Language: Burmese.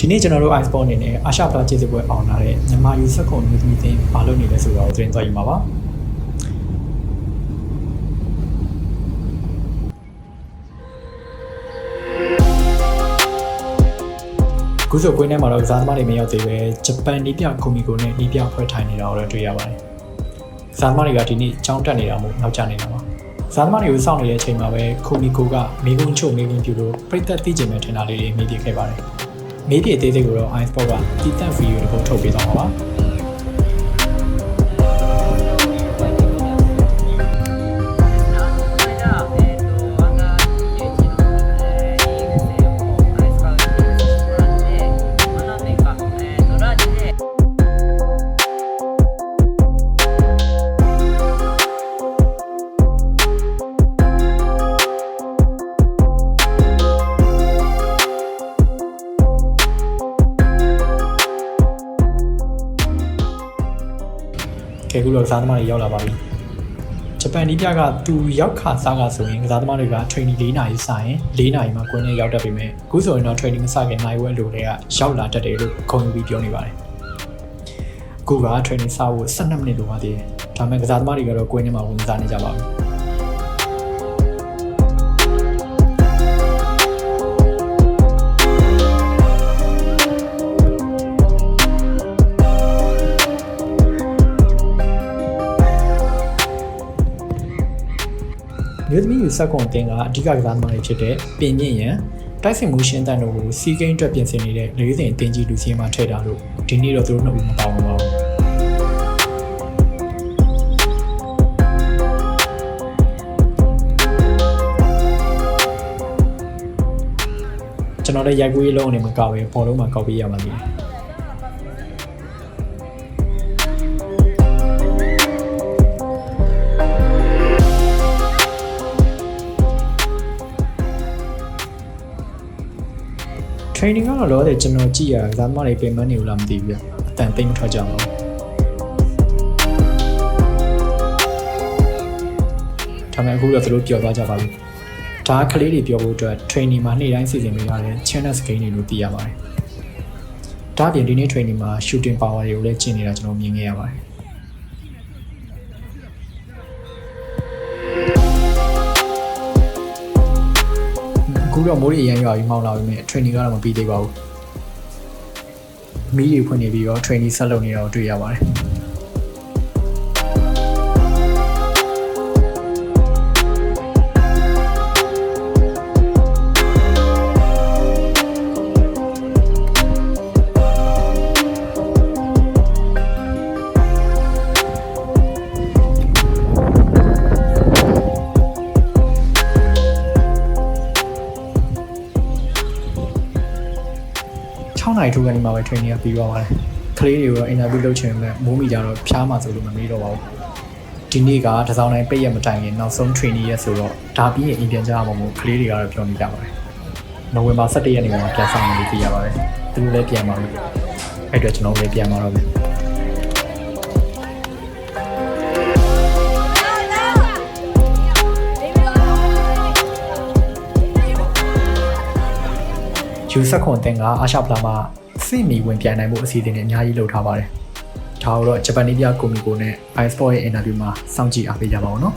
ဒီနေ့ကျွန်တော်တို့ iSport အနေနဲ့အာရှပလာကျေးဇူးပွဲအောင်လာတဲ့မြန်မာယူဆက်ခုံမျိုးသမီးတင်းဘာလုပ်နေလဲဆိုတော့သတင်းသွားယူမှာပါခုဆိုကွင်းထဲမှာတော့ကစားသမားတွေမရောက်သေးပဲဂျပန်နီးပြကိုမီကိုနဲ့နီးပြဖွဲ့ထိုင်နေတာကိုတော့တွေ့ရပါတယ်ကစားသမားတွေကဒီနေ့ကြောင်းတက်နေတာမို့နောက်ကျနေတာပါကစားသမားတွေကိုစောင့်နေတဲ့အချိန်မှာပဲကိုမီကိုကမေကွန်းချုပ်မေကွန်းပြလို့ပြိသက်သိကျင်မဲ့ထင်တာလေးတွေမိပြခဲ့ပါတယ် မေးပြသေးသေးကိုတော့ iSport ကတီးတန့်ဗီဒီယိုတစ်ခုထုတ်ပေးသွားမှာပါ ကဲခုတော့ကစားသမားတွေရောက်လာပါပြီဂျပန်ဒီပြကသူရောက်ခါစားကဆိုရင်ကစားသမားတွေက training ၄နာရီစရင်၄နာရီမှကွင်းထဲရောက်တတ်ပြီမဲ့အခုဆိုရင်တော့ training မစခင်နိုင်ဝဲလိုတွေကရောက်လာတတ်တယ်လို့ခုံယူပြီးပြောနေပါတယ်အခုက training စဖို့12မိနစ်လိုပါသေးတယ်ဒါပေမဲ့ကစားသမားတွေကတော့ကွင်းထဲမှာဝင်စားနေကြပါပြီ မြို့သမီးယူဆက်ကွန်တင်ကအဓိကကစားသမားတွေဖြစ်တဲ့ပင်မြင့်ရန်တိုက်စစ်မှုရှင်းတန်တို့ကိုစီးကိန်းအတွက်ပြင်ဆင်နေတဲ့လေးစင်တင်ကြီးလူစီးမှာထည့်တာလို့ဒီနေ့တော့သူတို့နှစ်ဦးမပါဝင်ပါဘူးကျွန်တော်လည်းရိုက်ကူးရေးလုံးအနေမကပဲပေါ်လုံးမှာကောက်ပေးရပါလိမ့်မယ် training ကတော့လောတယ်ကျွန်တော်ကြည့်ရကစားသမားတွေပြင်မနေဘူးလားမသိဘူးပြအတန်သိမ့်မထွက်ကြအောင်ဒါပေမဲ့အခုတော့သူတို့ပျော်သွားကြပါပြီဒါကလေးတွေပြောဖို့အတွက် training မှာနေ့တိုင်းစီစဉ်ပေးရတဲ့ channel game တွေလို့သိရပါတယ်ဒါအပြင်ဒီနေ့ training မှာ shooting power တွေကိုလည်းကျင့်နေတာကျွန်တော်မြင်ခဲ့ရပါတယ် အခုတော့မိုးရီအရန်ရွာပြီးမောင်းလာပြီမဲ့ training ကတော့မပြီးသေးပါဘူးမီးတွေဖွင့်နေပြီးတော့ training ဆက်လုပ်နေတာကိုတွေ့ရပါတယ် 6နိုင်ထိုးကနေမှပဲ training ကပြီးသွားပါတယ်ကလေးတွေကိုတော့ interview လုပ်ချင်ပေမဲ့မိုးမိကြတော့ဖျားမှဆိုလို့မမေးတော့ပါဘူးဒီနေ့ကတစ်စောင်းတိုင်းပိတ်ရမတိုင်ခင်နောက်ဆုံး training ရက်ဆိုတော့ဒါပြီးရင်အိမ်ပြန်ကြမှာမို့ကလေးတွေကတော့ပြောနေကြပါတယ်နိုဝင်ဘာ17ရက်နေ့မှာပြန်ဆောင်မယ်လို့သိရပါတယ်သူတို့လည်းပြန်ပါပြီအဲ့အတွက်ကျွန်တော်လည်းပြန်มาတော့မယ် ယူဆက်ခွန်တင်ကအာရှဖလာမှာစိမီဝင်ပြန်နိုင်မှုအစီအစဉ်တွေအများကြီးလုပ်ထားပါတယ်ဒါကိုတော့ဂျပန်နီးပြကိုမီကိုနဲ့ iSport ရဲ့ interview မှာစောင့်ကြည့်အားပေးကြပါဦးနော်